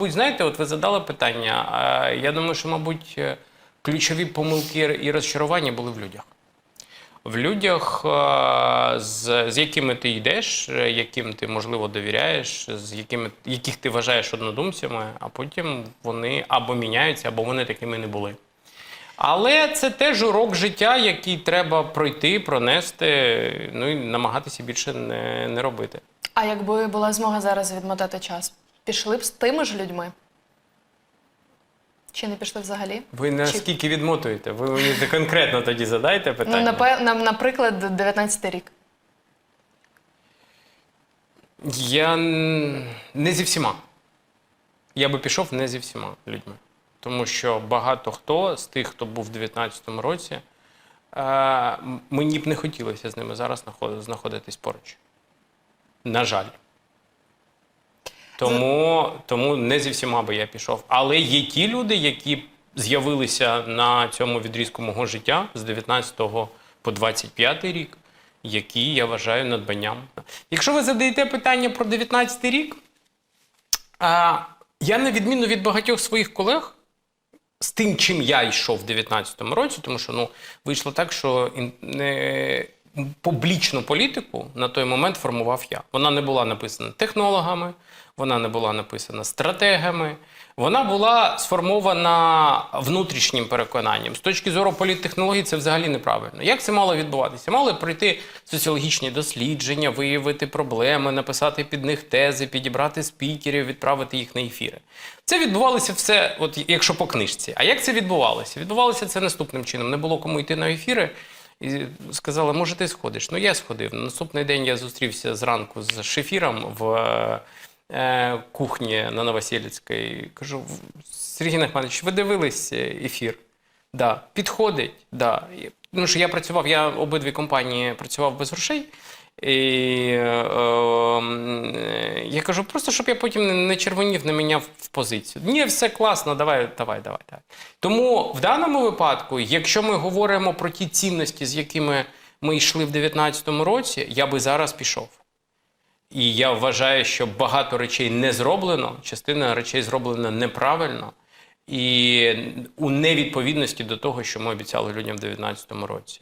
Ви знаєте, от ви задали питання. Я думаю, що, мабуть, е, ключові помилки і розчарування були в людях. В людях, е, з, з якими ти йдеш, е, яким ти можливо довіряєш, з якими яких ти вважаєш однодумцями, а потім вони або міняються, або вони такими не були. Але це теж урок життя, який треба пройти, пронести, ну і намагатися більше не, не робити. А якби була змога зараз відмотати час, пішли б з тими ж людьми? Чи не пішли взагалі? Ви наскільки відмотуєте? Ви мені конкретно тоді задайте питання. Ну, наприклад, 19 рік. Я не зі всіма. Я би пішов не зі всіма людьми. Тому що багато хто з тих, хто був в 19-му році, е, мені б не хотілося з ними зараз знаходитись поруч. На жаль. Тому, тому не зі всіма би я пішов. Але є ті люди, які з'явилися на цьому відрізку мого життя з 19 по 25 рік, які я вважаю надбанням. Якщо ви задаєте питання про 19 рік, а, я на відміну від багатьох своїх колег, з тим, чим я йшов в 19-му році, тому що ну, вийшло так, що не, публічну політику на той момент формував я. Вона не була написана технологами, вона не була написана стратегами, вона була сформована внутрішнім переконанням. З точки зору політтехнологій це взагалі неправильно. Як це мало відбуватися? Мали пройти соціологічні дослідження, виявити проблеми, написати під них тези, підібрати спікерів, відправити їх на ефіри. Це відбувалося все, от якщо по книжці. А як це відбувалося? Відбувалося це наступним чином. Не було кому йти на ефіри. І сказали, може, ти сходиш. Ну, я сходив. На наступний день я зустрівся зранку з шефіром в е, кухні на Новосіліцькій. Кажу, Сергій Нахманович, ви дивились ефір? Да. Підходить, да. І- Ну, що я працював, я обидві компанії працював без грошей. І е, е, я кажу, просто щоб я потім не- не червонів, не міняв в позицію. Ні, все класно, давай, давай, давай, давай. Тому в даному випадку, якщо ми говоримо про ті цінності, з якими ми йшли в 2019 році, я би зараз пішов. І я вважаю, що багато речей не зроблено, частина речей зроблена неправильно і у невідповідності до того, що ми обіцяли людям в 2019 році.